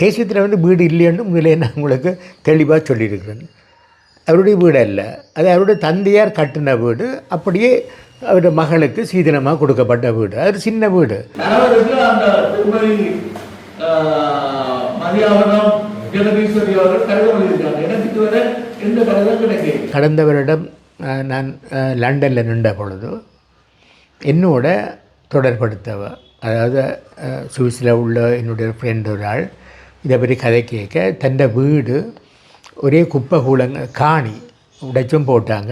தேசியத்தில் வந்து வீடு இல்லைன்னு முதலே நான் உங்களுக்கு தெளிவாக சொல்லியிருக்கிறேன். அவருடைய வீடு அல்ல. அது அவருடைய தந்தையார் கட்டின வீடு. அப்படியே அவருடைய மகளுக்கு சீதனமாக கொடுக்கப்பட்ட வீடு. அது சின்ன வீடு. கடந்த வருடம் நான் லண்டனில் நின்ற பொழுது என்னோட தொடர்படுத்தவ அதாவது சுவிஸில் உள்ள என்னுடைய ஃப்ரெண்ட் ஒரு ஆள் இதை பற்றி கதை கேட்க தந்த வீடு ஒரே குப்பை கூலங்க காணி உடைச்சும் போட்டாங்க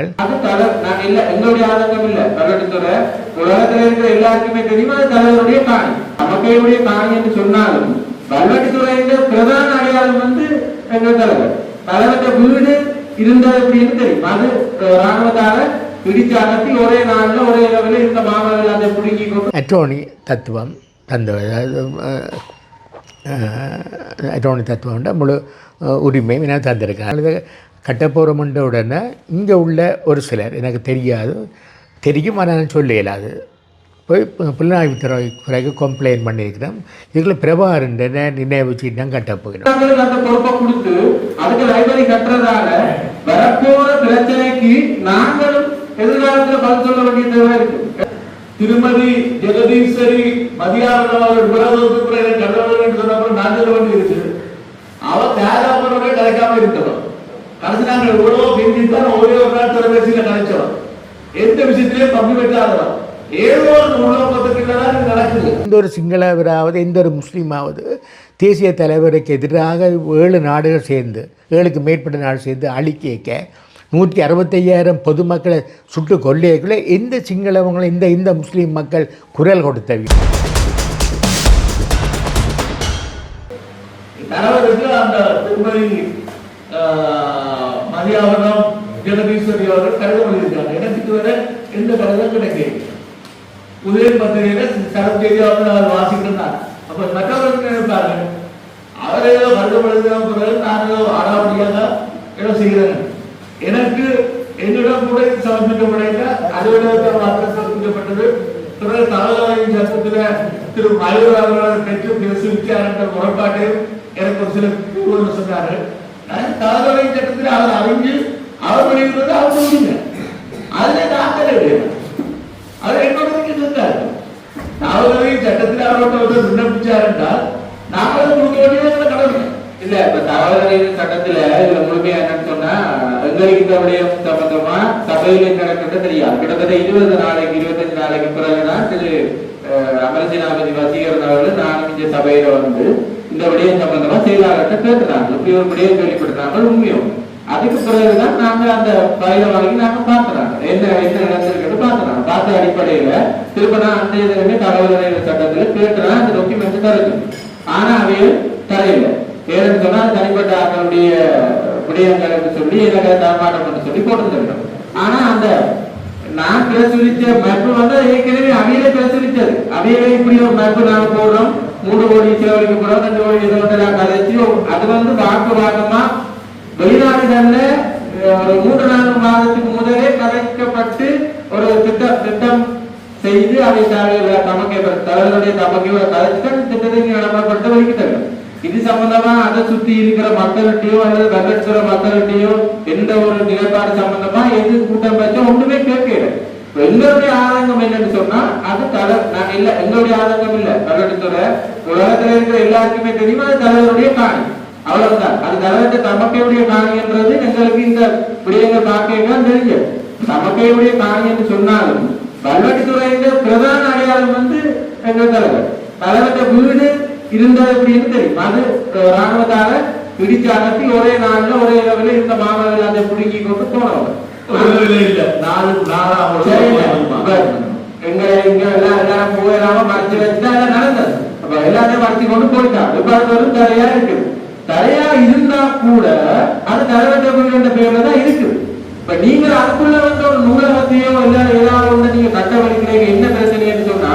எங்களுடைய ஆதங்கம் இல்ல பல்லடத்துறை உலகத்துல இருக்கிற எல்லாருக்குமே தெரியும் அது தலைவருடைய காணி நமக்கையுடைய காணி என்று சொன்னாலும் பல்லடத்துறையின் பிரதான அடையாளம் வந்து எங்கள் தலைவர் தலைவர்கிட்ட வீடு இருந்தது அப்படின்னு தெரியும் அது அஹ், ராணுவத்தால பிடிச்சு அகற்றி ஒரே நாள்ல ஒரே இரவுல இந்த மாணவர்கள் அதை பிடுங்கி கொண்டு அட்டோனி தத்துவம் தந்த அதாவது அட்டோனி தத்துவம்ன்ற முழு உரிமையும் எனக்கு தந்திருக்கேன் அது கட்டப்போகிறோம்ன்ற உடனே இங்கே உள்ள ஒரு சிலர் எனக்கு தெரியாது தெரியும் ஆனால் நான் சொல்ல இயலாது போய் புலனாய்வு துறை துறைக்கு கம்ப்ளைண்ட் பண்ணியிருக்கிறேன் இதுக்குள்ள பிரபாகரன் நினைவு சீட்டம் கட்டப்போகிறோம் அவங்களுக்கு அந்த பொறுப்பை கொடுத்து அதுக்கு லைப்ரரி கட்டுறதால வரப்போற பிரச்சனைக்கு நாங்களும் எதிர்காலத்துல பதில் சொல்ல வேண்டிய தேவை இருக்கு திருமதி ஜெகதீஸ்வரி அவர்கள் எனக்கு என்று சொன்னப்பறம் நான் சொல்ல வேண்டி இருக்கு அவ கிடைக்காம இருக்கிறோம் கடைசி நாங்கள் ஒரே ஒரு நாள் தொலைபேசியில கிடைச்சோம் எந்த விஷயத்திலையும் பங்கு ஒரு எந்த ஒரு சிங்களவராவது எந்த ஒரு முஸ்லீமாவது தேசிய தலைவருக்கு எதிராக ஏழு நாடுகள் சேர்ந்து ஏழுக்கு மேற்பட்ட நாடு சேர்ந்து அழிக்க நூற்றி அறுபத்தையாயிரம் பொதுமக்களை சுட்டு கொள்ளையக்குள்ள எந்த சிங்களவங்களும் இந்த இந்த முஸ்லீம் மக்கள் குரல் கொடுத்தவி அந்த திருமதி மதியாவனம் ஜெகதீஸ்வரி அவர்கள் கடிதம் எழுதியிருக்காங்க எனக்கு இதுவரை எந்த கடிதம்? கிடைக்கல உதயன் பத்திரிகையில சரம் செய்தி வந்து அவர் வாசிக்கிறார் அப்ப மற்றவர்கள் நினைப்பாங்க? அவர் ஏதோ கடிதம் எழுதின பிறகு நான் ஏதோ ஆடாவடியாக ஏதோ செய்கிறேன். எனக்கு என்னிடம் கூட இது சமர்ப்பிக்கப்படையில வார்த்தை சமர்ப்பிக்கப்பட்டது பிறகு தகவலின் சட்டத்தில் திரு மயூர் அவர்களை பெற்று பிரசுரித்தார் என்ற முரண்பாட்டை எனக்கு ஒரு சில கூறுகள் சொன்னார்கள். நான் சட்டத்தில் அவர் அறிஞ்சு அவர் வெளியிடுவது அவர் சொல்லுங்க அதுல நான் அவர் என்னோட இருந்தார். நாவலரையும் சட்டத்தில் அவரோட விண்ணப்பிச்சார் என்றால் நாங்களும் கொடுக்க வேண்டியது கடமை இல்ல இப்ப தகவல் சட்டத்துல இதுல முழுமையா என்னன்னு சொன்னா எங்களுக்கு இந்த விடயம் சம்பந்தமா சபையில நடக்கிறது தெரியாது. கிட்டத்தட்ட இருபது நாளைக்கு இருபத்தஞ்சு நாளைக்கு பிறகுதான் திரு அஹ், வசீகரன் அவர்கள் நானும் இந்த சபையில வந்து இந்த விடயம் சம்பந்தமா செயலாளர்கிட்ட கேட்டுறாங்க இப்படி ஒரு விடயம் வெளிப்படுத்தினாங்க உண்மையும் அதுக்கு பிறகுதான் நாங்க அந்த பயில வாங்கி நாங்க பாக்குறாங்க என்ன என்ன நடந்திருக்குன்னு பாக்குறாங்க பார்த்த அடிப்படையில திரும்ப நான் அந்த இதுலயுமே தகவல் சட்டத்துல கேட்டுறேன் அந்த டாக்குமெண்ட் தருது ஆனா அவைய தரையில ஏன்னு சொன்னா தனிப்பட்ட ஆக்களுடைய விடயங்களுக்கு சொல்லி எனக்கு தரமாட்டம் சொல்லி போட்டுருந்தோம் ஆனா அந்த நான் பிரசுரித்த மேப் வந்து ஏற்கனவே அவையில பிரசுரித்தது அவையில இப்படி ஒரு மேப் நாங்க போடுறோம் மூணு கோடி செலவழிக்க போறோம் ரெண்டு கோடி இதெல்லாம் கதைச்சு அது வந்து வாக்கு வாக்கமா வெளிநாடுகள்ல ஒரு மூன்று நான்கு மாதத்துக்கு முதலே கதைக்கப்பட்டு ஒரு திட்டம் திட்டம் செய்து அதை தமக்கை தலைவருடைய தமக்கை கதைச்சு திட்டத்தை இங்க நடத்தப்பட்டு இது சம்பந்தமா அதை சுத்தி இருக்கிற மக்கள்கிட்டயோ அல்லது வெள்ளச்சுற மக்கள்கிட்டயோ எந்த ஒரு நிலைப்பாடு சம்பந்தமா எது கூட்டம் பேச்சோ ஒண்ணுமே கேட்கல. எங்களுடைய ஆதங்கம் என்னன்னு சொன்னா அது தலை இல்ல எங்களுடைய ஆதங்கம் இல்ல. வெள்ளத்துறை உலகத்துல இருக்கிற எல்லாருக்குமே தெரியும்? அது தலைவருடைய காணி. அவ்வளவுதான். அது தலைவர்கிட்ட தமக்கையுடைய காணின்றது எங்களுக்கு இந்த விடயங்கள் பார்க்க தெரியும். தமக்கையுடைய காணி என்று சொன்னாலும் வல்வெட்டித்துறையின் பிரதான அடையாளம் வந்து எங்க தலைவர். தலைவர்கிட்ட வீடு இருந்தது அப்படின்னு தெரியும் அது ராணுவத்தால பிடிச்சு அகற்றி ஒரே நாள்ல ஒரே இரவுல இந்த மாணவர்கள் அதை பிடுங்கி கொண்டு போனவங்க. ஒரு வேலை இல்ல. நாலு நாலாம் சரி, இப்ப எங்க இங்க எல்லாம் எல்லாரும் போயிடாம மறைச்சு வச்சுதான் எல்லாம் நடந்தது? அப்ப எல்லாத்தையும் மறைச்சு கொண்டு போயிட்டாங்க. இப்ப அது ஒரு தரையா இருக்கு. தரையா இருந்தா கூட அது தலைவட்ட பேர்ல தான் இருக்குது இப்ப நீங்க அதுக்குள்ள வந்து ஒரு நூலகத்தையோ இல்ல ஏதாவது ஒண்ணு நீங்க கட்ட வலிக்கிறீங்க என்ன பிரச்சனைன்னு சொன்னா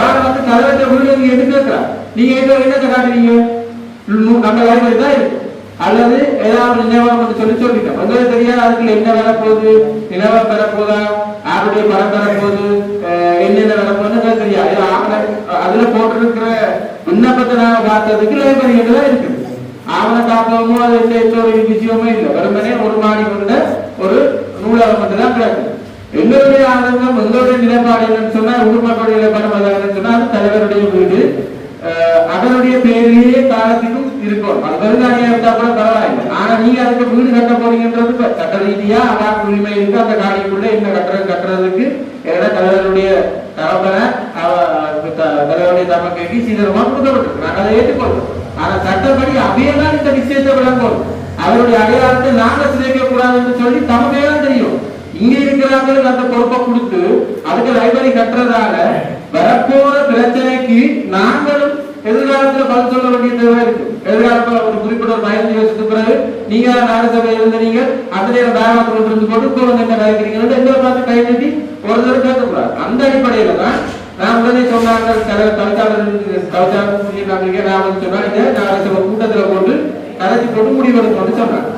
ஆள் வந்து தலைவட்ட வீடு நீங்க கேட்கிறா நீங்க எங்க என்னத்தை காட்டுறீங்க? நம்ம தான் இருக்கு அல்லது ஏதாவது நினைவகம் சொல்லி சொல்லிட்டோம். உங்களுக்கு தெரியாது அதுக்குள்ள என்ன வேலை போகுது நிலவரம் பெற போதா யாருடைய படம் போகுது அஹ் என்னென்ன வேலை தெரியாது. அதுல போட்டிருக்கிற விண்ணப்பத்தை நாங்க பார்த்ததுக்கு லைப்ரரி தான் இருக்குது. காப்பகமோ அது எந்த எந்த ஒரு விஷயமோ இல்லை. வெறுமனே ஒரு மாடி கொண்ட ஒரு நூலகம் மட்டும் தான் கிடக்கு. எங்களுடைய ஆதங்கம் எங்களுடைய நிலைப்பாடு என்னன்னு சொன்னா ஊர் மக்களுடைய நிலைப்பாடு சொன்னா அது தலைவருடைய வீடு. அதனுடைய பேரிலேயே காலத்துக்கும் இருக்கும். அது பெருந்தாடியா இருந்தா கூட பரவாயில்லை. ஆனா நீங்க அதுக்கு வீடு கட்ட போறீங்கன்றது கட்ட சட்ட ரீதியா அதான் உரிமை இருக்கு. அந்த காணிக்குள்ள என்ன கட்டுறது கட்டுறதுக்கு ஏன்னா தலைவருடைய தரப்பன தலைவருடைய தமக்கைக்கு சீக்கிரமா கொடுக்கப்பட்டிருக்கு நாங்கள் அதை ஏற்றுக்கொள்றோம் ஆனா சட்டப்படி அவையெல்லாம் இந்த விஷயத்தை விளங்கும். அவருடைய அடையாளத்தை நாங்க சிதைக்க கூடாதுன்னு சொல்லி தமக்கையெல்லாம் தெரியும். இங்க இருக்கிறவங்களுக்கு அந்த பொறுப்பை கொடுத்து அதுக்கு லைப்ரரி கட்டுறதால வரப்போற பிரச்சனைக்கு நாங்களும் எதிர்காலத்துல பதில் சொல்ல வேண்டிய தேவை இருக்கு. எதிர்காலத்துல ஒரு குறிப்பிட்ட ஒரு பதினஞ்சு வருஷத்துக்கு பிறகு நீங்க நகரசபை இருந்தீங்க அந்த நேரம் தாராளத்தில் இருந்து கொண்டு இப்போ வந்து என்ன கலைக்கிறீங்கன்னு எங்களை பார்த்து கை நீட்டி ஒரு தடவை கேட்கக்கூடாது அந்த அடிப்படையில தான் நான் உடனே சொன்னாங்க தலைவர் தலைச்சாளர் தலைச்சாளர் நான் வந்து சொன்னா இதை நகரசபை கூட்டத்துல போட்டு கலைச்சி போட்டு முடிவெடுக்கணும்னு சொன்னாங்க.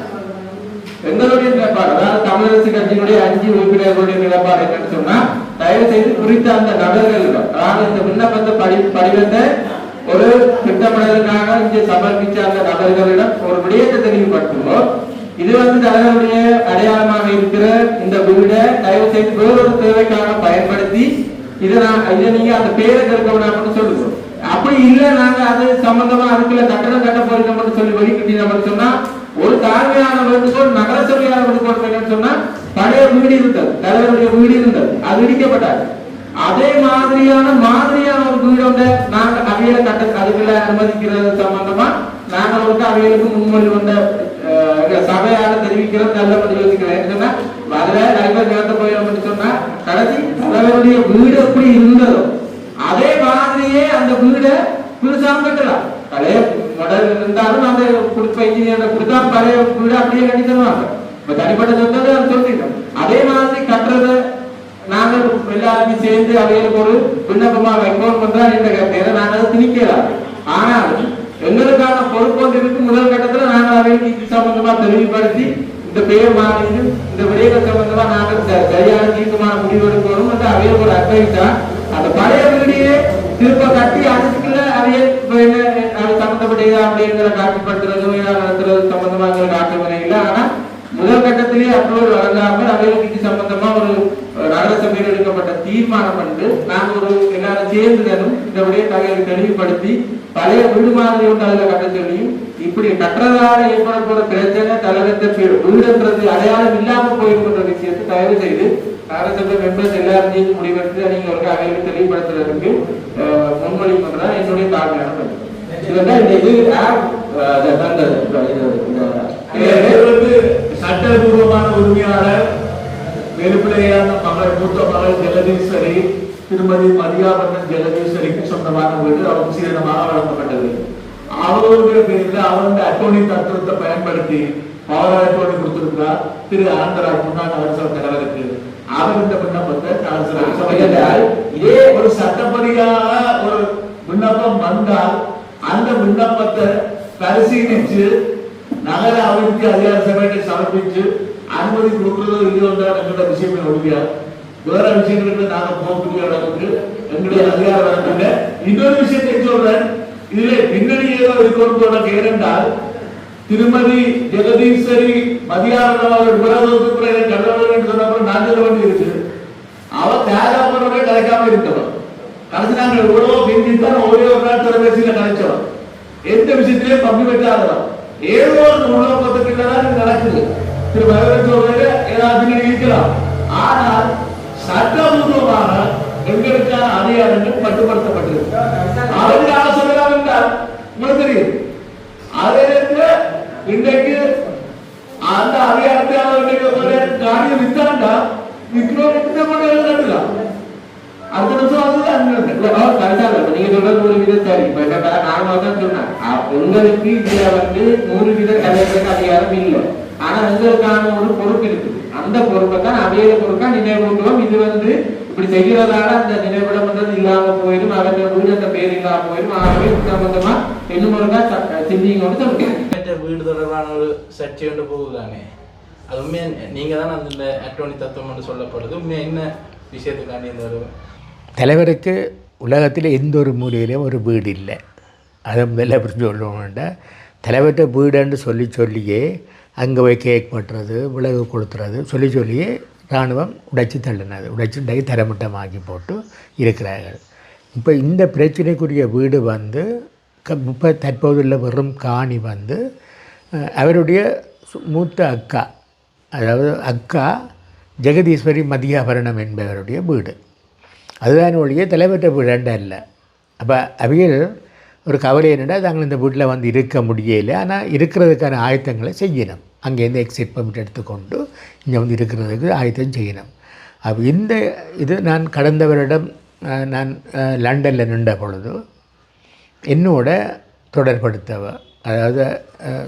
எங்களுடைய நிலைப்பாடு அதாவது தமிழரசு கட்சியினுடைய அஞ்சு உறுப்பினர்களுடைய நிலைப்பாடு என்னன்னு சொன்னா தயவு செய்து குறித்த அந்த நபர்களிடம் அதாவது இந்த விண்ணப்பத்தை படி படிவத்தை ஒரு திட்டமிடலுக்காக இங்கே சமர்ப்பிச்ச அந்த நபர்களிடம் ஒரு விடயத்தை தெளிவுபடுத்துவோம் இது வந்து தலைவருடைய அடையாளமாக இருக்கிற இந்த வீடை தயவு செய்து வேறொரு தேவைக்காக பயன்படுத்தி இதை நான் இதை நீங்க அந்த பேரை கற்க வேணாம்னு சொல்லுவோம். அப்படி இல்லை நாங்க அது சம்பந்தமா அதுக்குள்ள கட்டணம் கட்ட போறோம்னு சொல்லி வெளிக்கிட்டீங்க சொன்னா ஒரு தாழ்மையான வேண்டுகோள் நகரசபையான வேண்டுகோள் என்னன்னு சொன்னா பழைய வீடு இருந்தது தலைவருடைய வீடு இருந்தது அது இடிக்கப்பட்டார். அதே மாதிரியான மாதிரியான ஒரு வீடு வந்து நாங்க அவையில கட்ட அதுக்குள்ள அனுமதிக்கிறது சம்பந்தமா நாங்கள் வந்து அவைகளுக்கு முன்மொழி வந்த அஹ், சபையால தெரிவிக்கிறது நல்ல பதில் யோசிக்கிறேன் சொன்னா வரல லைப்ரரி போயிடும் சொன்னா கடைசி தலைவருடைய வீடு எப்படி இருந்ததோ அதே மாதிரியே அந்த வீடை புதுசாக கட்டலாம். பழைய மாடல் இருந்தாலும் அந்த கொடுப்ப இன்ஜினியர் கொடுத்தா பழைய வீடு அப்படியே கட்டி தருவாங்க. இப்ப தனிப்பட்ட சொத்தை அது சொல்லிட்டோம். அதே மாதிரி கட்டுறத நாங்கள் எல்லாருமே சேர்ந்து அவைகளுக்கு ஒரு விண்ணப்பமா வைக்கணும் என்றால் இந்த கருத்தை நாங்கள் அதை திணிக்கலாம் ஆனாலும் எங்களுக்கான பொறுப்பு வந்து இருக்கு. முதல் கட்டத்துல நாங்கள் அவைகளுக்கு இது சம்பந்தமா தெளிவுபடுத்தி இந்த பெயர் மாறிட்டு இந்த விடயங்கள் சம்பந்தமா நாங்கள் சரியான தீர்க்கமான முடிவு எடுக்கணும் என்று அவையில் ஒரு அட்வைஸா அந்த பழைய வீடியே திரும்ப கட்டி அதுக்குள்ள அவைய என்ன அது சம்பந்தப்பட்ட அப்படிங்கிற காட்சிப்படுத்துறது வேளாண் நடத்துறது சம்பந்தமா எங்களுக்கு ஆட்சேபனை இல்லை ஆனா முதல் கட்டத்திலேயே அப்ரூவல் வழங்காமல் அவைகளுக்கு சம்பந்தமா ஒரு நகர சபையில் எடுக்கப்பட்ட தீர்மானம் வந்து நாங்க ஒரு எல்லாரும் சேர்ந்துடனும் இந்த விடயத்தை அவைகளுக்கு தெளிவுபடுத்தி பழைய வீடு மாதிரி ஒன்று அதுல கட்ட சொல்லியும் இப்படி கட்டுறதால ஏற்பட போற பிரச்சனை தலைவரத்தை வீடுன்றது அடையாளம் இல்லாம போயிருக்கின்ற விஷயத்தை தயவு செய்து நகரசபை மெம்பர்ஸ் எல்லாரும் சேர்ந்து முடிவெடுத்து நீங்க ஒரு அவைகளுக்கு தெளிவுபடுத்துறதுக்கு அஹ், என்னுடைய தாழ்மையான கருத்து. இது இது ஆப் வந்து சட்டபூர்வமான உரிமையாளர் வெறுப்பிலையான மகள் மூத்த மகள் ஜெகதீஸ்வரி திருமதி மதியாபண்ணன் ஜெகதீஸ்வரிக்கு சொந்தமான வீடு அவருக்கு சீரணமாக வழங்கப்பட்டது அவருடைய பேரில் அவருடைய அட்டோனி தத்துவத்தை பயன்படுத்தி பவர் அட்டோனி கொடுத்திருக்கிறார் திரு ஆனந்தராஜ் முன்னாள் நகரசபை தலைவருக்கு அவர் இந்த விண்ணப்பத்தை நகரசபை இதே ஒரு சட்டப்படியாக ஒரு விண்ணப்பம் வந்தால் அந்த விண்ணப்பத்தை பரிசீலிச்சு நகர அபிவிருத்தி அதிகார சபைக்கு சமர்ப்பிச்சு அனுமதி கொடுக்கறதோ இல்லையோன்ற எங்களோட விஷயமே ஒழியா. வேற விஷயங்களுக்கு நாங்க போகக்கூடிய அளவுக்கு எங்களுடைய அதிகாரம் வரக்கூடிய இன்னொரு விஷயத்தை சொல்றேன். இதுல பின்னணி ஏதோ இருக்கணும் உனக்கு ஏனென்றால் திருமதி ஜெகதீஸ்வரி மதியானம் அவர்கள் விரோதத்துக்கு பிறகு கல்லூரி என்று சொன்னப்போ நான் சொல்ல வேண்டி இருக்கு. அவ தேகாமரோட கலைக்காம இருக்கணும் கடைசி நாங்கள் எவ்வளவோ பிந்தித்தான் ஒரே ஒரு நாள் தொலைபேசியில் நினைச்சோம் எந்த விஷயத்திலையும் பங்கு பெற்றாதவன் ஏதோ ஒரு உலகத்துக்கு தான் நடக்குது திரு பகவன் சொல்றது ஏதாவது இருக்கலாம் ஆனால் சட்டபூர்வமாக எங்களுக்கான அதிகாரங்கள் மட்டுப்படுத்தப்பட்டிருக்கு அவர்கள் சொல்லலாம் என்றால் உங்களுக்கு தெரியும் அதே இன்றைக்கு அந்த அதிகாரத்தை அவர்களுக்கு ஒரு காரியம் வித்தாண்டா விற்கிறவங்க கொண்டு நடக்கலாம் அந்த நிமிஷம் அதுதான் இல்ல, ஓ, நீங்க சொல்றது நூறு வீத சரி. இப்ப என்ன பாரு, நான் சொன்னேன். உங்களுக்கு இதுல வந்து நூறு வீத தலைவருக்கு அதிகாரம் இல்லை. ஆனா எங்களுக்கான ஒரு பொறுப்பு இருக்குது. அந்த பொறுப்பை தான் அவையில பொறுப்பா நினைவூட்டுவோம். இது வந்து இப்படி செய்கிறதால அந்த நினைவிடம்ன்றது இல்லாம போயிடும் அவருடைய வீடு அந்த பேர் இல்லாம போயிடும் ஆகவே இது சம்பந்தமா இன்னும் ஒருக்கா சிந்திங்கன்னு சொல்லுங்க வீடு தொடர்பான ஒரு சர்ச்சை கொண்டு போகுதானே அது உண்மையா நீங்க தான் அந்த அட்டோனி தத்துவம் என்று சொல்லப்படுது உண்மையா என்ன விஷயத்துக்காண்டி இந்த ஒரு தலைவருக்கு உலகத்தில் எந்த ஒரு மூலையிலையும் ஒரு வீடு இல்லை அதை முதல்ல புரிஞ்சு கொள்ளணும்னா தலைவர்கிட்ட வீடுன்னு சொல்லி சொல்லியே அங்கே போய் கேக் பட்டுறது விலகு கொளுத்துறது சொல்லி சொல்லியே இராணுவம் உடைச்சி தள்ளினது. உடைச்சி இன்றைக்கு தரமட்டமாக்கி போட்டு இருக்கிறார்கள். இப்போ இந்த பிரச்சனைக்குரிய வீடு வந்து க இப்போ தற்போதுள்ள வெறும் காணி வந்து அவருடைய சு- மூத்த அக்கா அதாவது அக்கா ஜெகதீஸ்வரி மதியாபரணம் என்பவருடைய வீடு. அதுதான் ஒழிய தலைவற்ற வீடு இல்லை. அப்போ அவியல் ஒரு கவலை என்னென்னா தாங்கள் இந்த வீட்டில் வந்து இருக்க முடியலை. ஆனால் இருக்கிறதுக்கான ஆயத்தங்களை செய்யணும். அங்கேருந்து எக்ஸிட் பர்மிட் எடுத்துக்கொண்டு இங்கே வந்து இருக்கிறதுக்கு ஆயத்தம் செய்யணும். அப்போ இந்த இது நான் கடந்த வருடம் நான் லண்டனில் நின்ற பொழுது என்னோட தொடர்படுத்தவ அதாவது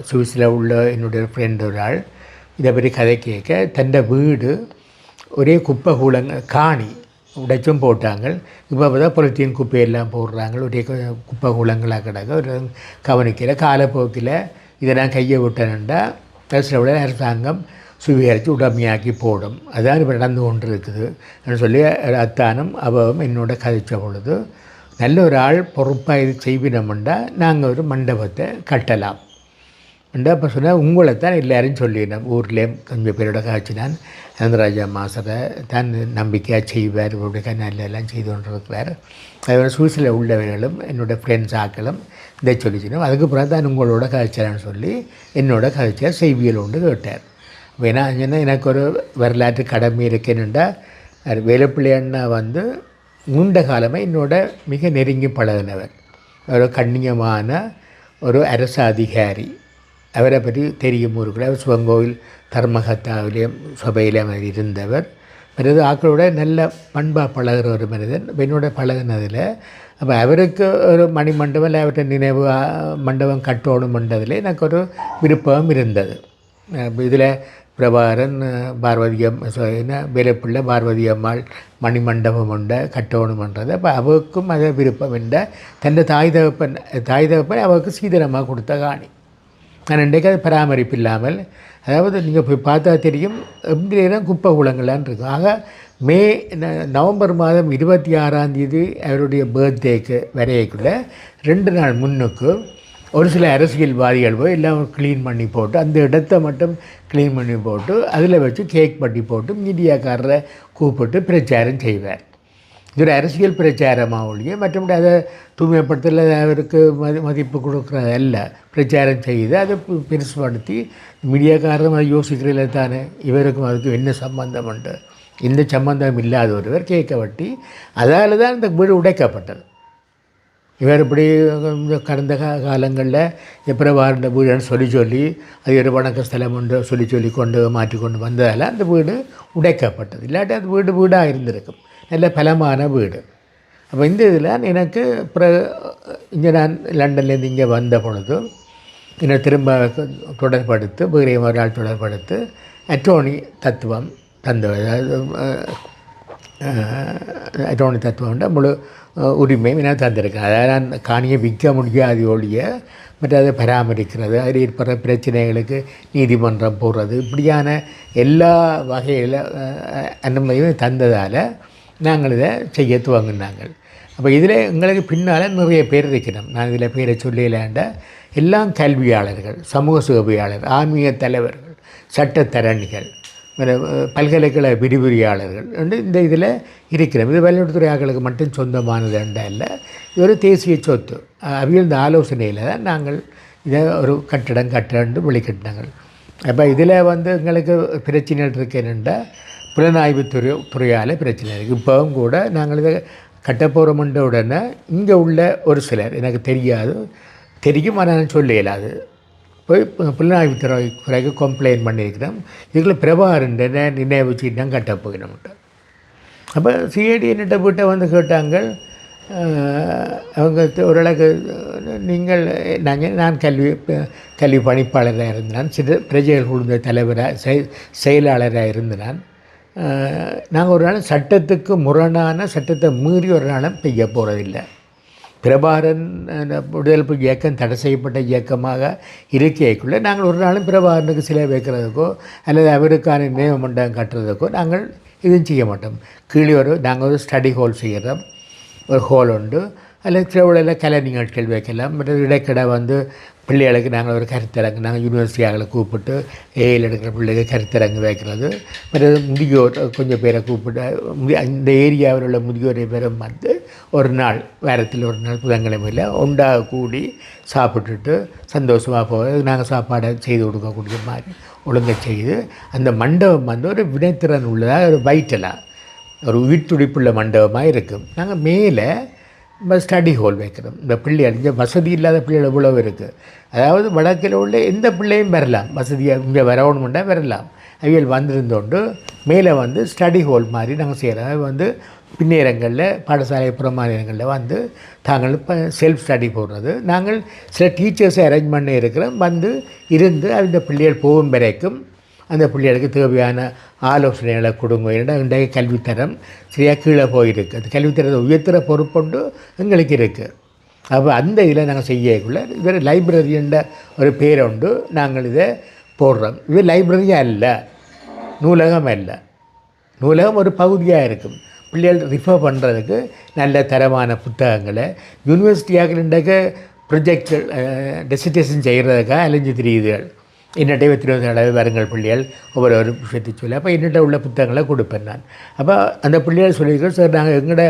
சுவிஸில் உள்ள என்னுடைய ஃப்ரெண்ட் ஒரு ஆள் இதை பற்றி கதை கேட்க தந்த வீடு ஒரே குப்பை கூலங்க காணி உடைச்சும் போட்டாங்க இப்போ தான் பொலித்தீன் குப்பையெல்லாம் போடுறாங்க ஒரே குப்பை குளங்களாக கிடக்க. ஒரு கவனிக்கல. காலப்போக்கில் இதை நான் கையை விட்டேன்டா சில அரசாங்கம் சுவீகரித்து உடமையாக்கி போடும். அதான் இப்போ நடந்து கொண்டு இருக்குது சொல்லி அத்தானம் அவவும் என்னோட கதைச்ச பொழுது நல்ல ஒரு ஆள் பொறுப்பாக இது செய்வினோம்டா நாங்கள் ஒரு மண்டபத்தை கட்டலாம். ரெண்டா அப்போ சொன்னால் உங்களைத்தான் எல்லாரும் சொல்லினோம் ஊர்லேயே கொஞ்சம் பேரோட காய்ச்சி நான் சந்திரராஜா மாசரை தான் நம்பிக்கையாக செய்வார். இப்படிக்கா நல்ல எல்லாம் செய்து கொண்டிருக்கிறார். அதோட சூழ்ச்சியில் உள்ளவர்களும் என்னோடய ஃப்ரெண்ட்ஸ் ஆக்களும் இதை சொல்லிச்சினோம் அதுக்கு அதுக்கப்புறம் தான் உங்களோட காய்ச்சலான்னு சொல்லி என்னோட காய்ச்சல் செய்வியல் உண்டு கேட்டார். வேணா அங்கன்னா எனக்கு ஒரு வரலாற்று கடமை இருக்கேன்னுண்டா? வேலுப்பிள்ளையண்ணா வந்து நீண்ட காலமாக என்னோட மிக நெருங்கி பழகினவர். ஒரு கண்ணியமான ஒரு அரசு அதிகாரி. அவரை பற்றி தெரியும் ஒரு கூட சிவங்கோவில் தர்மகத்தாவிலேயும் சபையிலே அவர் இருந்தவர். மற்றது ஆக்களோட நல்ல பண்பாக பழகிற ஒரு மனிதன் இப்ப என்னோட பழகுனதில் அப்போ அவருக்கு ஒரு மணிமண்டபம் இல்லை அவர்கிட்ட நினைவு மண்டபம் கட்டணுமன்றதில் எனக்கு ஒரு விருப்பம் இருந்தது. இதில் பிரபாகரன் பார்வதி அம்மா வேலைப்பிள்ளை பார்வதி அம்மாள் மணிமண்டபம் உண்ட கட்டணுமன்றது அப்போ அவருக்கும் அதை விருப்பம் என்ற தன் தாய் தகப்பன் தாய் தகப்பன் அவருக்கு சீதனமாக கொடுத்த காணி. நான் இன்றைக்கு அது பராமரிப்பு இல்லாமல் அதாவது நீங்கள் போய் பார்த்தா தெரியும் எப்படி குப்பை குளங்களான் இருக்கும் ஆக மே நவம்பர் மாதம் இருபத்தி ஆறாம் தேதி அவருடைய பர்த்டேக்கு வரையக்குள்ள ரெண்டு நாள் முன்னுக்கு ஒரு சில அரசியல்வாதிகள் போய் எல்லாம் க்ளீன் பண்ணி போட்டு அந்த இடத்த மட்டும் க்ளீன் பண்ணி போட்டு அதில் வச்சு கேக் பண்ணி போட்டு மீடியாக்காரரை கூப்பிட்டு பிரச்சாரம் செய்வார். இது ஒரு அரசியல் பிரச்சாரமாக ஒழிய மற்றபடி அதை தூய்மைப்படுத்தல அவருக்கு மதி மதிப்பு கொடுக்குறது அல்ல. பிரச்சாரம் செய்து அதை பெருசுபடுத்தி மீடியாக்காரரும் அதை யோசிக்கிறதில்ல தானே. இவருக்கும் அதுக்கும் என்ன சம்பந்தம் உண்டு? இந்த சம்பந்தம் இல்லாத ஒருவர் கேட்க வட்டி அதால் தான் இந்த வீடு உடைக்கப்பட்டது. இவர் இப்படி இந்த கடந்த கா காலங்களில் எப்படி வாழ்ந்த வீடுன்னு சொல்லி சொல்லி அது ஒரு வணக்க ஸ்தலம் உண்டு சொல்லி சொல்லி கொண்டு மாற்றி கொண்டு வந்ததால் அந்த வீடு உடைக்கப்பட்டது. இல்லாட்டி அது வீடு வீடாக இருந்திருக்கும். நல்ல பலமான வீடு அப்போ இந்த இதில் எனக்கு அப்புறம் இங்கே நான் லண்டன்லேருந்து இங்கே வந்த பொழுது என்னை திரும்ப தொடர்படுத்து வேறு ஒரு நாள் தொடர்படுத்து அட்டோனி தத்துவம் தந்த அட்டோனி தத்துவம்ன்ற முழு உரிமையும் என்ன தந்திருக்கேன் அதாவது நான் காணியை விற்க முடியாது ஒழிய மற்ற அதை பராமரிக்கிறது அதில் ஏற்படுற பிரச்சனைகளுக்கு நீதிமன்றம் போடுறது இப்படியான எல்லா வகையில் அனுமதியும் தந்ததால் நாங்கள் இதை செய்ய துவங்கினாங்க அப்போ இதில் எங்களுக்கு பின்னால் நிறைய பேர் இருக்கணும் நான் இதில் பேரை சொல்லலாண்ட எல்லாம் கல்வியாளர்கள் சமூக சேவையாளர் ஆன்மீக தலைவர்கள் சட்டத்தரணிகள் பல்கலைக்கழக விரிவுரையாளர்கள் இந்த இதில் இருக்கிறோம் இது வெளியுறவுத்துறை ஆக்களுக்கு மட்டும் சொந்தமானதுண்டா இல்லை இது ஒரு தேசிய சொத்து. அஹ், அவியல் இந்த ஆலோசனையில் தான் நாங்கள் இதை ஒரு கட்டடம் கட்டண்டு வெளிக்கட்டினாங்க அப்போ இதில் வந்து எங்களுக்கு பிரச்சனைகள் இருக்கு புலனாய்வுத்துறை புலனாய்வு துறை துறையால் பிரச்சனை இருக்குது இப்போவும் கூட நாங்கள் இதை கட்ட போகிறோம்ன்ற உடனே இங்கே உள்ள ஒரு சிலர் எனக்கு தெரியாது தெரியும் ஆனால் நான் சொல்ல இயலாது. போய் பு- புலனாய்வு துறை துறைக்கு கம்ப்ளைண்ட் பண்ணியிருக்கிறோம். இதுக்குள்ள பிரபாகரன் நினைவு சீட்டம் கட்ட போகிறோம்ட்டு அப்போ சிஐடி என்னட்ட வீட்டை வந்து கேட்டாங்க அவங்க ஓரளவுக்கு நீங்கள் நாங்கள் நான் கல்வி கல்வி பணிப்பாளராக இருந்தேன். சிறு பிரஜைகள் குழுந்த தலைவராக செயலாளராக இருந்தேன். நாங்கள் ஒரு நாள் சட்டத்துக்கு முரணான சட்டத்தை மீறி ஒரு நாளும் செய்ய போகிறதில்லை பிரபாரன் விடுதலை புலி இயக்கம் தடை செய்யப்பட்ட இயக்கமாக இருக்கைக்குள்ளே நாங்கள் ஒரு நாளும் பிரபாரனுக்கு சிலை வைக்கிறதுக்கோ அல்லது அவருக்கான நினைவு மண்டபம் கட்டுறதுக்கோ நாங்கள் இதுவும் செய்ய மாட்டோம். கீழே ஒரு நாங்கள் ஒரு ஸ்டடி ஹால் செய்கிறோம். ஒரு ஹால் உண்டு. அல்லது திருவிழையில் கலை நிகழ்ச்சிகள் வைக்கலாம். மற்றது இடைக்கடை வந்து பிள்ளைகளுக்கு நாங்கள் ஒரு கருத்தரங்கு நாங்கள் யூனிவர்சிட்டியாகளை கூப்பிட்டு ஏயில் எடுக்கிற பிள்ளைகள் கருத்தரங்கு வைக்கிறது. மற்றது முதியோர் கொஞ்சம் பேரை கூப்பிட்டு இந்த ஏரியாவில் உள்ள முதியோரை பேரும் வந்து ஒரு நாள் வாரத்தில் ஒரு நாள் புதன்கிழமையில் ஒன்றாக கூடி சாப்பிட்டுட்டு சந்தோஷமாக போக நாங்கள் சாப்பாடை செய்து கொடுக்கக்கூடிய மாதிரி ஒழுங்கை செய்து அந்த மண்டபம் வந்து ஒரு வினைத்திறன் உள்ளதாக ஒரு வைட்டலாக ஒரு உயிர் துடிப்புள்ள மண்டபமாக இருக்கும். நாங்கள் மேலே ஸ்டடி ஹால் வைக்கிறோம் இந்த பிள்ளைகள் இங்கே வசதி இல்லாத பிள்ளைகள் எவ்வளோ இருக்குது அதாவது வடக்கில் உள்ள எந்த பிள்ளையும் வரலாம். வசதியாக இங்கே வரணுமெண்டா வரலாம். அவியல் வந்திருந்தோண்டு மேலே வந்து ஸ்டடி ஹால் மாதிரி நாங்கள் செய்கிறோம் வந்து பின்னேரங்களில் பாடசாலை புறமாநிலங்களில் வந்து தாங்கள் இப்போ செல்ஃப் ஸ்டடி போடுறது. நாங்கள் சில டீச்சர்ஸை அரேஞ்ச் பண்ணி இருக்கிறோம். வந்து இருந்து அந்த பிள்ளைகள் போகும் வரைக்கும் அந்த பிள்ளைகளுக்கு தேவையான ஆலோசனைகளை கொடுங்க. ஏன்னா இன்றைய கல்வித்தரம் சரியாக கீழே போயிருக்கு. அந்த கல்வித்தரத்தை உயர்த்துகிற பொறுப்புண்டு எங்களுக்கு இருக்குது அப்போ அந்த இதில் நாங்கள் செய்யக்குள்ள இவர் லைப்ரரின்ற ஒரு பேரை உண்டு. நாங்கள் இதை போடுறோம். இது லைப்ரரியாக அல்ல நூலகம் அல்ல. நூலகம் ஒரு பகுதியாக இருக்கும். பிள்ளைகள் ரிஃபர் பண்ணுறதுக்கு நல்ல தரமான புத்தகங்களை யூனிவர்சிட்டியாக ப்ரொஜெக்ட் டெசிடேஷன் செய்கிறதுக்காக அலைஞ்சு தெரியுதுகள். என்னட்டே இருபத்தி அளவு வருங்கள் பிள்ளைகள் ஒவ்வொரு ஒரு விஷயத்தை சொல்லி. அப்போ என்னட்ட உள்ள புத்தகங்களை கொடுப்பேன் நான். அப்போ அந்த பிள்ளைகள் சொல்லியிருக்கோம் சார் நாங்கள் எங்களோட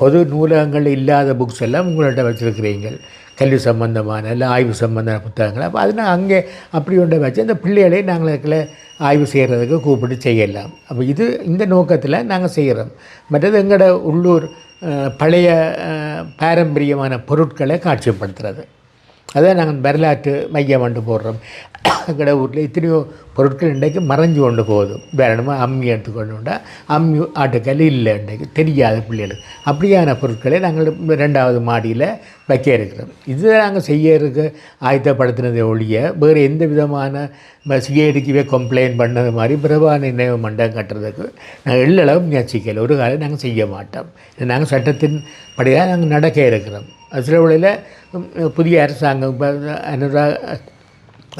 பொது நூலகங்கள் இல்லாத புக்ஸ் எல்லாம் உங்கள்கிட்ட வச்சுருக்கிறீங்க கல்வி சம்பந்தமான இல்லை ஆய்வு சம்பந்தமான புத்தகங்கள். அப்போ அது நான் அங்கே அப்படி ஒன்றை வச்சு அந்த பிள்ளைகளை நாங்கள் அதுக்குள்ள ஆய்வு செய்கிறதுக்கு கூப்பிட்டு செய்யலாம். அப்போ இது இந்த நோக்கத்தில் நாங்கள் செய்கிறோம் மற்றது எங்களோட உள்ளூர் பழைய பாரம்பரியமான பொருட்களை காட்சிப்படுத்துறது. அதான் நாங்கள் வரலாற்று மையம் கொண்டு போடுறோம். கடை ஊரில் இத்தனையோ பொருட்கள் இன்றைக்கு மறைஞ்சு கொண்டு போகுது. வேணுமா அம்மி எடுத்துக்கொண்டுண்டா அம்மி ஆட்டுக்கல் இல்லை இன்றைக்கு தெரியாத பிள்ளைகளுக்கு. அப்படியான பொருட்களை நாங்கள் ரெண்டாவது மாடியில் வைக்க இருக்கிறோம் இது நாங்கள் செய்ய இருக்க ஆயத்தப்படுத்தினதை ஒழிய வேறு எந்த விதமான சிஐடிக்குவே கம்ப்ளைண்ட் பண்ணது மாதிரி பிரபான நினைவு மண்டபம் கட்டுறதுக்கு நாங்கள் எள்ளளவு முயற்சிக்கலை. ஒரு காலம் நாங்கள் செய்ய மாட்டோம். நாங்கள் சட்டத்தின் படியாக நாங்கள் நடக்க இருக்கிறோம். சில புதிய அரசாங்கம் இப்போ அனுரா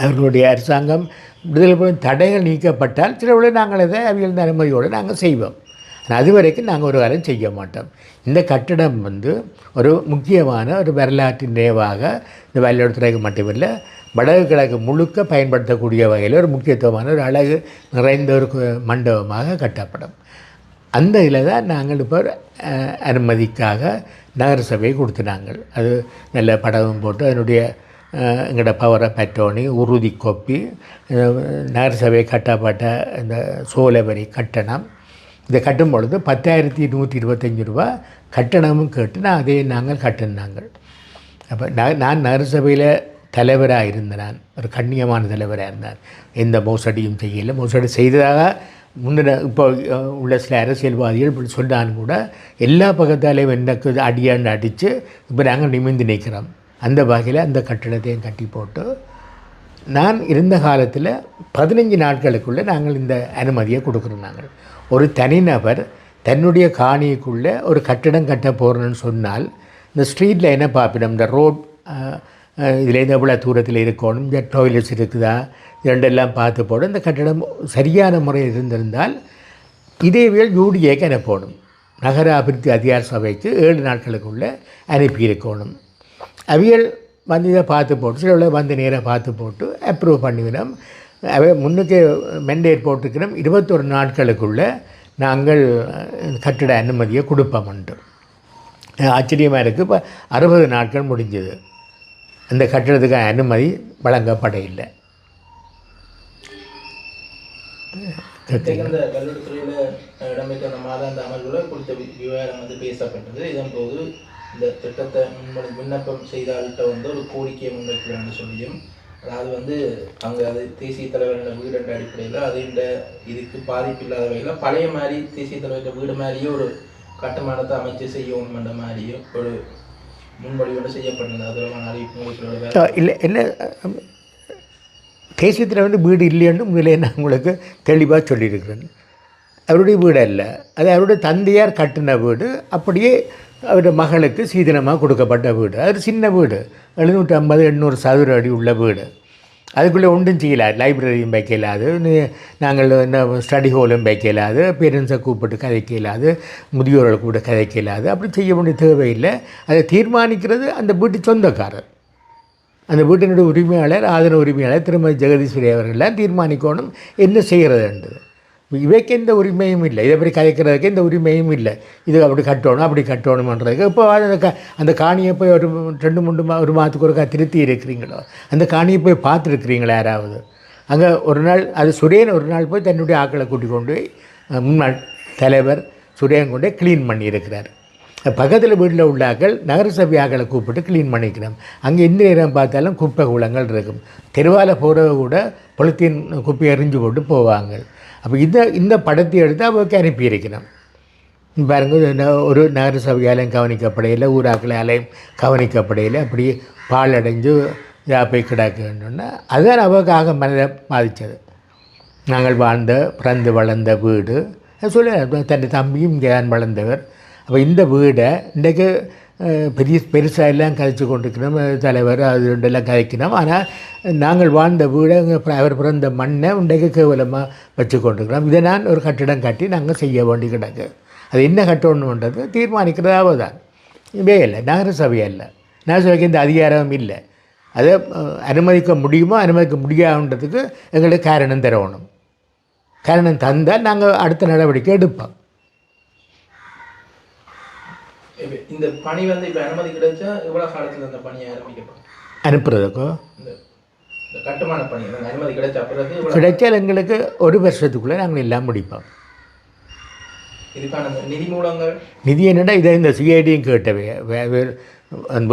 அவர்களுடைய அரசாங்கம் விடுதலை தடைகள் நீக்கப்பட்டால் சில நாங்கள் இதை அவியல் அனுமதியோடு நாங்கள் செய்வோம். ஆனால் அது வரைக்கும் நாங்கள் ஒரு காலம் செய்ய மாட்டோம். இந்த கட்டடம் வந்து ஒரு முக்கியமான ஒரு வரலாற்று நினைவாக இந்த வயலோடத்துறைக்கு மட்டுமில்லை வடகு கிழக்கு முழுக்க பயன்படுத்தக்கூடிய வகையில் ஒரு முக்கியத்துவமான ஒரு அழகு நிறைந்த ஒரு மண்டபமாக கட்டப்படும். அந்த இதில் தான் நாங்கள் இப்போ அனுமதிக்காக நகர சபையை கொடுத்துனாங்க அது நல்ல படமும் போட்டு அதனுடைய எங்களோட பவரை பற்றோனி உறுதி கொப்பி நகரசபை நகர கட்டப்பட்ட இந்த சோழவரி கட்டணம். இதை கட்டும் பொழுது பத்தாயிரத்தி நூற்றி இருபத்தஞ்சி ரூபா கட்டணமும் கேட்டு நான் அதே நாங்கள் கட்டினாங்கள். அப்போ நான் நான் நகரசபையில் தலைவராக இருந்தேன். நான் ஒரு கண்ணியமான தலைவராக இருந்தார் எந்த மோசடியும் செய்யலை. மோசடி செய்ததாக முந்தின இப்போ உள்ள சில அரசியல்வாதிகள் இப்படி சொன்னாலும் கூட எல்லா பக்கத்தாலையும் எனக்கு அடியாண்டு அடித்து இப்போ நாங்கள் நிமிந்து நிற்கிறோம் அந்த வகையில் அந்த கட்டிடத்தையும் கட்டி போட்டு நான் இருந்த காலத்தில் பதினஞ்சு நாட்களுக்குள்ளே நாங்கள் இந்த அனுமதியை கொடுக்குறோம் நாங்கள். ஒரு தனிநபர் தன்னுடைய காணிக்குள்ளே ஒரு கட்டிடம் கட்ட போகிறோன்னு சொன்னால் இந்த ஸ்ட்ரீட்டில் என்ன பார்ப்பினோம்? இந்த ரோட் இதுலேருந்து எவ்வளோ தூரத்தில் இருக்கணும்? இந்த டாய்லெட்ஸ் இருக்குதா? இது ரெண்டெல்லாம் பார்த்து போடும் இந்த கட்டடம் சரியான முறையில் இருந்திருந்தால் இதேவேள் யூடிஏக்கு அனுப்பணும். நகர அபிவிருத்தி அதிகார சபைக்கு ஏழு நாட்களுக்குள்ளே அனுப்பியிருக்கணும். அவியல் வந்து இதை பார்த்து போட்டு சில வந்து நேராக பார்த்து போட்டு அப்ரூவ் பண்ணிவிடும். அவை முன்னுக்கு மெண்டேட் போட்டுக்கிறோம் இருபத்தொரு நாட்களுக்குள்ளே நாங்கள் கட்டிட அனுமதியை கொடுப்போம்ன்ட்டு ஆச்சரியமாக இருக்குது இப்போ அறுபது நாட்கள் முடிஞ்சது. அந்த கட்டிடத்துக்கு அனுமதி வழங்கப்பட இல்லை இந்த திட்டத்தை விண்ணப்பம் செய்தால்கிட்ட வந்து ஒரு கோரிக்கையை முன்வைக்கலாம்னு சொல்லியும் அதாவது வந்து அங்கே அது தேசிய தலைவரோட வீடு என்ற அடிப்படையில் அது இந்த இதுக்கு பாதிப்பு இல்லாத வகையில் பழைய மாதிரி தேசிய தலைவரோட வீடு மாதிரியே ஒரு கட்டுமானத்தை அமைச்சு செய்யணுமென்ற மாதிரியும் ஒரு முன்மொழிவோடு செய்யப்பட்டது அது அறிவிப்பு இல்லை இல்லை தேசியத்தில் வந்து வீடு இல்லைன்னு முதலே நான் உங்களுக்கு தெளிவாக சொல்லியிருக்கிறேன். அவருடைய வீடு அல்ல. அது அவருடைய தந்தையார் கட்டின வீடு. அப்படியே அவருடைய மகளுக்கு சீதனமாக கொடுக்கப்பட்ட வீடு. அது சின்ன வீடு. எழுநூற்றி ஐம்பது எண்ணூறு சதுர அடி உள்ள வீடு. அதுக்குள்ளே ஒன்றும் செய்யலாது லைப்ரரியும் வைக்க நாங்கள் என்ன ஸ்டடி ஹாலும் வைக்க இயலாது பேரண்ட்ஸை கூப்பிட்டு கதைக்க இயலாது முதியோர்களை கூட கதைக்க இயலாது அப்படி செய்ய வேண்டிய தேவையில்லை. அதை தீர்மானிக்கிறது அந்த வீட்டு சொந்தக்காரர். அந்த வீட்டினுடைய உரிமையாளர் ஆதரவு உரிமையாளர் திருமதி ஜெகதீஸ்வரி அவர்கள்லாம் தீர்மானிக்கணும். என்ன செய்கிறதுன்றது இவைக்கு எந்த உரிமையும் இல்லை. இதை பற்றி கதைக்கிறதுக்கு எந்த உரிமையும் இல்லை. இது அப்படி கட்டணும் அப்படி கட்டணுமன்றதுக்கு இப்போ அந்த க அந்த காணியை போய் ஒரு ரெண்டு மூணு மா ஒரு மாதத்துக்கு ஒருக்கா திருத்தி இருக்கிறீங்களோ அந்த காணியை போய் பார்த்துருக்குறீங்களா யாராவது? அங்கே ஒரு நாள் அது சுரேன் ஒரு நாள் போய் தன்னுடைய ஆக்களை கூட்டி கொண்டு போய் முன்னாள் தலைவர் சுரேன் கொண்டு க்ளீன் பண்ணியிருக்கிறார். பக்கத்தில் வீட்டில் உள்ள ஆக்கள் நகரசபை ஆக்களை கூப்பிட்டு க்ளீன் பண்ணிக்கிறோம் அங்கே எந்த நேரம் பார்த்தாலும் குப்பை குளங்கள் இருக்கும். தெருவால் போகிறவ கூட பொலித்தீன் குப்பையை எறிஞ்சு போட்டு போவாங்க. அப்போ இந்த இந்த படத்தை எடுத்து அவருக்கு அனுப்பியிருக்கணும் பாருங்க ஒரு நகர சபையாலையும் கவனிக்கப்படையில் ஊராக்களாலையும் கவனிக்கப்படையில் அப்படி பாலடைஞ்சு இதாக போய் வேண்டும்னா அதுதான் அவருக்காக மனதை பாதித்தது நாங்கள் வாழ்ந்த பிறந்து வளர்ந்த வீடு சொல்ல தன் தம்பியும் இங்கே தான் வளர்ந்தவர் அப்போ இந்த வீடை இன்றைக்கு பெரிய பெருசாக எல்லாம் கதைச்சு கொண்டிருக்கிறோம் தலைவர் அது ரெண்டெல்லாம் கதைக்கணும் ஆனால் நாங்கள் வாழ்ந்த வீடை அவர் பிறந்த மண்ணை உண்டைக்கு கேவலமாக வச்சு கொண்டிருக்கிறோம் இதை நான் ஒரு கட்டிடம் கட்டி நாங்கள் செய்ய வேண்டி கிடக்கு. அது என்ன கட்டணுன்றது தீர்மானிக்கிறதாவ தான் இவே இல்லை நகரசபை இல்லை நகரசபைக்கு இந்த அதிகாரம் இல்லை. அதை அனுமதிக்க முடியுமோ? அனுமதிக்க முடியாதுன்றதுக்கு எங்களுக்கு காரணம் தரணும். காரணம் தந்தால் நாங்கள் அடுத்த நடவடிக்கை எடுப்போம் இப்ப இந்த பணி வந்து இப்போ அனுமதி கிடைச்சா எவ்வளவு காலத்துல அந்த பணியை ஆரம்பிக்கப்படும்? அனுப்புறதுக்கோ? இந்த கட்டுமான பணி அனுமதி கிடைச்ச பிறகு கிடைச்சால் எங்களுக்கு ஒரு வருஷத்துக்குள்ளே நாங்கள் எல்லாம் முடிப்போம். இதுக்கான நிதி மூலங்கள்? நிதி என்னென்னா இதை இந்த சிஐடியும் கேட்டவை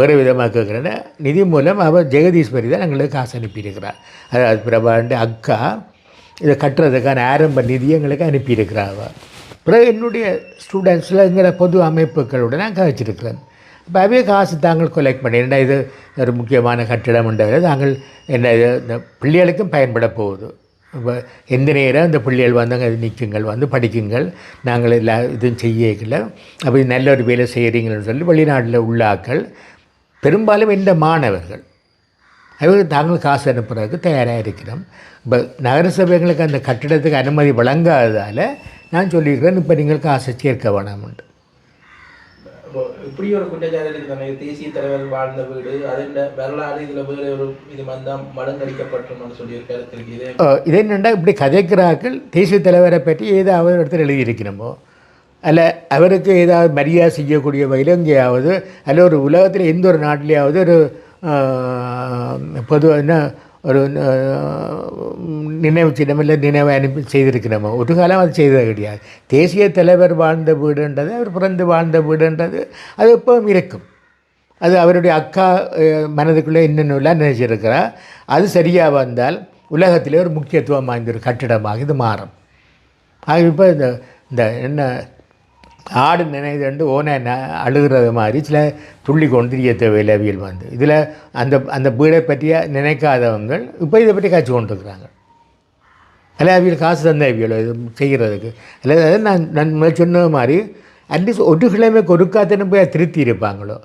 வேறு விதமாக கேட்குறேன்னா நிதி மூலம் அவள் ஜெகதீஸ்வரி தான் எங்களுக்கு காசு அனுப்பியிருக்கிறார். அதாவது பிரபாண்டு அக்கா இதை கட்டுறதுக்கான ஆரம்ப நிதி எங்களுக்கு அனுப்பியிருக்கிறா அவள் பிறகு என்னுடைய ஸ்டூடெண்ட்ஸில் இங்கே பொது அமைப்புகளோடு நான் கழிச்சிருக்கிறேன். இப்போ அவே காசு தாங்கள் கொலெக்ட் பண்ணி என்ன இது ஒரு முக்கியமான கட்டிடம் என்றதை தாங்கள் என்ன இது இந்த பிள்ளைகளுக்கும் பயன்பட போகுது. இப்போ எந்த நேரம் இந்த பிள்ளைகள் வந்து அங்கே நிற்குங்கள் வந்து படிக்குங்கள் நாங்கள் எல்லா இதுவும் செய்யல அப்படி நல்ல ஒரு வேலை செய்கிறீங்கன்னு சொல்லி வெளிநாட்டில் உள்ளாக்கள் பெரும்பாலும் இந்த மாணவர்கள் அவர்கள் தாங்கள் காசு அனுப்புறதுக்கு தயாராக இருக்கிறோம். இப்போ நகரசபைகளுக்கு அந்த கட்டிடத்துக்கு அனுமதி வழங்காததால் நான் சொல்லியிருக்கிறேன் இப்போ நீங்கள் காசை சேர்க்க இப்போ இப்படி ஒரு குற்றச்சாட்டு தேசிய தலைவர் வாழ்ந்த வீடு அதில் வரலாறு இதுல வேற ஒரு இது வந்தா மடங்கடிக்கப்பட்டோம்னு சொல்லி ஒரு கருத்து இருக்கு இது அஹ் இது என்னென்னா இப்படி கதைக்கிறார்கள் தேசிய தலைவரை பற்றி ஏதாவது இடத்துல எழுதியிருக்கணுமோ? அல்ல அவருக்கு ஏதாவது மரியாதை செய்யக்கூடிய வகையில் எங்கேயாவது அல்ல ஒரு உலகத்தில் எந்த ஒரு நாட்டிலேயாவது ஒரு பொதுவாக என்ன ஒரு நினைவு சின்னம் இல்லை நினைவை அனுப்பி செய்திருக்கிறோமோ ஒரு காலம் அது செய்தது கிடையாது தேசிய தலைவர் வாழ்ந்த வீடுன்றது அவர் பிறந்து வாழ்ந்த வீடுன்றது அது எப்பவும் இருக்கும் அது அவருடைய அக்கா மனதுக்குள்ளே என்னென்னலாம் நினைச்சிருக்கிறார் அது சரியாக வந்தால் உலகத்திலே ஒரு முக்கியத்துவம் வாய்ந்த ஒரு கட்டிடமாக இது மாறும் ஆக இப்போ இந்த இந்த என்ன ஆடு நினைதுண்டு ஓனை ந அழுகிறது மாதிரி சில துள்ளி கொண்டு தெரிய வந்து. இதில் அந்த அந்த வீடை பற்றிய நினைக்காதவங்க இப்போ இதை பற்றி காய்ச்சி கொண்டிருக்கிறாங்க. அல்ல அவியல் காசு தந்தவியலோ இது செய்கிறதுக்கு. அல்லது நான் நான் சொன்னது சொன்ன மாதிரி அட்லீஸ்ட் ஒரு கிழமை கொடுக்காதன்னு போய் திருத்தி இருப்பாங்களோ?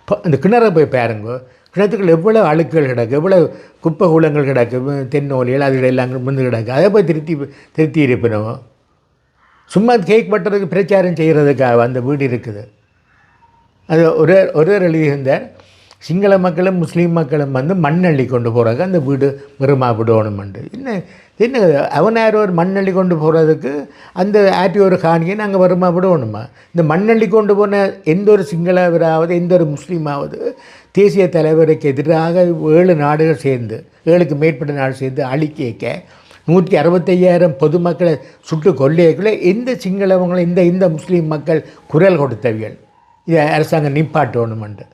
இப்போ அந்த கிணறை போய் பாருங்கோ. கிணத்துக்குள்ள எவ்வளோ அழுக்குகள் கிடக்கு எவ்வளோ குப்பை கூலங்கள் கிடக்கு தென்னோலிகள் அது எல்லாம் முந்து கிடக்கு. அதை போய் திருத்தி திருத்தி இருப்பினோம் சும்மா கேக் பட்டுறதுக்கு பிரச்சாரம் செய்கிறதுக்காக அந்த வீடு இருக்குது. அது ஒரே ஒரு எழுதியிருந்தார் சிங்கள மக்களும் முஸ்லீம் மக்களும் வந்து மண்ணள்ளி கொண்டு போகிறாங்க அந்த வீடு வெறுமா விடணுமெண்டு என்ன என்ன அவன் யாரோ ஒரு மண்ணள்ளி கொண்டு போகிறதுக்கு அந்த ஆட்டி ஒரு காணியை நாங்கள் வருமா விடணுமா? இந்த மண்ணள்ளி கொண்டு போன எந்த ஒரு சிங்களவராவது எந்த ஒரு முஸ்லீமாவது தேசிய தலைவருக்கு எதிராக ஏழு நாடுகள் சேர்ந்து ஏழுக்கு மேற்பட்ட நாடு சேர்ந்து அழிக்க நூற்றி அறுபத்தையாயிரம் பொதுமக்களை சுட்டு கொள்ளையக்குள்ளே இந்த சிங்களவங்களை இந்த இந்த முஸ்லீம் மக்கள் குரல் கொடுத்தவியல் இதை அரசாங்கம் நிப்பாட்டணுமெண்டு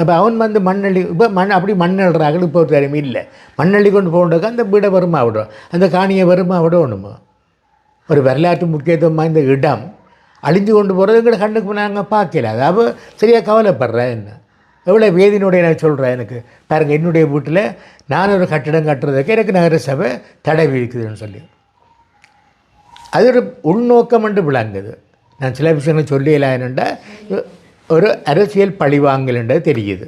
அப்போ அவன் வந்து மண்ணள்ளி இப்போ மண் அப்படி மண்ணள்றாங்க இப்போ ஒரு திறமை இல்லை. மண்ணள்ளி கொண்டு போகிறதுக்கு அந்த வீடை வருமா விடும்? அந்த காணியை வருமா விடணுமோ? ஒரு வரலாற்று முக்கியத்துவம் வாய்ந்த இடம். அழிஞ்சு கொண்டு போகிறது எங்களை கண்ணுக்கு நாங்கள் பார்க்கல. அதாவது சரியாக கவலைப்படுறேன் என்ன? எவ்வளோ வேதினுடைய நான் சொல்கிறேன் எனக்கு? பாருங்கள் என்னுடைய வீட்டில் நான் ஒரு கட்டிடம் கட்டுறதுக்கு எனக்கு நகரசபை தடை விதிக்குதுன்னு சொல்லி. அது ஒரு உள்நோக்கம் என்று விளங்குது. நான் சில விஷயங்கள் சொல்லிடலாம் ஒரு அரசியல் பழிவாங்கலுன்றது தெரியுது.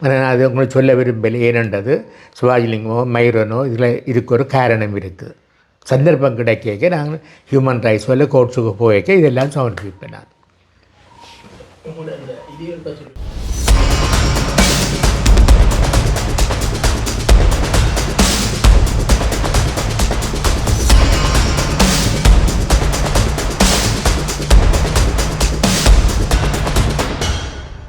நான் அது உங்களுக்கு சொல்ல விரும்பலை. ஏனென்றது சுவாஜிலிங்கமோ மைரனோ இதில் இதுக்கு ஒரு காரணம் இருக்குது சந்தர்ப்பம் கிடைக்க நாங்கள் ஹியூமன் ரைட்ஸ் வல்ல கோர்ட்ஸுக்கு போய்க்க இதெல்லாம் சமர்ப்பிப்பேன் நான்.